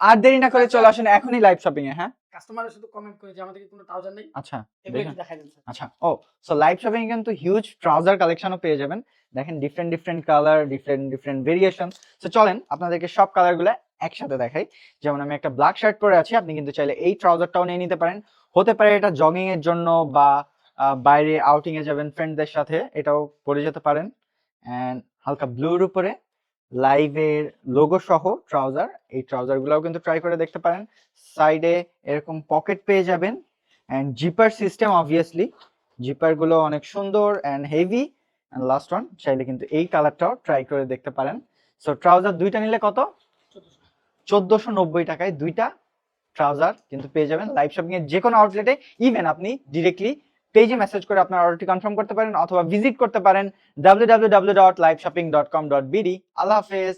আর দেরি না করে চলে আসেন এখনই লাইভ শপিং এ হ্যাঁ? কাস্টমার শুধু কমেন্ট করে যে আমাদের কোনো ট্রাউজার নেই। আচ্ছা আচ্ছা ও সো লাইভ শপিং কিন্তু হিউজ ট্রাউজার কালেকশনও পেয়ে যাবেন। দেখেন different different colour different different variation তো চলেন আপনাদেরকে সব কালারগুলো একসাথে দেখাই। যেমন আমি একটা ব্ল্যাক শার্ট পরে আছি আপনি কিন্তু চাইলে এই ট্রাউজারটাও নিয়ে নিতে পারেন। হতে পারে এটা জগিং এর জন্য বা বাইরে আউটিং এ যাবেন ফ্রেন্ডদের সাথে এটাও পরে যেতে পারেন। এন্ড হালকা ব্লুর উপরে লাইভের লোগো সহ ট্রাউজার এই ট্রাউজার গুলাও কিন্তু ট্রাই করে দেখতে পারেন। সাইডে এরকম পকেট পেয়ে যাবেন। অ্যান্ড জিপার সিস্টেম অবভিয়াসলি জিপারগুলো অনেক সুন্দর and heavy and last one চাইলে কিন্তু এই কালারটাও ট্রাই করে দেখতে পারেন। সো ট্রাউজার দুইটা নিলে কত? চোদ্দশো নব্বই টাকায় দুইটা ট্রাউজার কিন্তু পেয়ে যাবেন। লাইভ শপিং এর যে কোনো আউটলেটে ইভেন আপনি ডিরেক্টলি পেজে মেসেজ করে আপনার অর্ডারটি কনফার্ম করতে পারেন অথবা ভিজিট করতে পারেন W W W dot live shopping dot com dot BD আল্লাহ হাফেজ।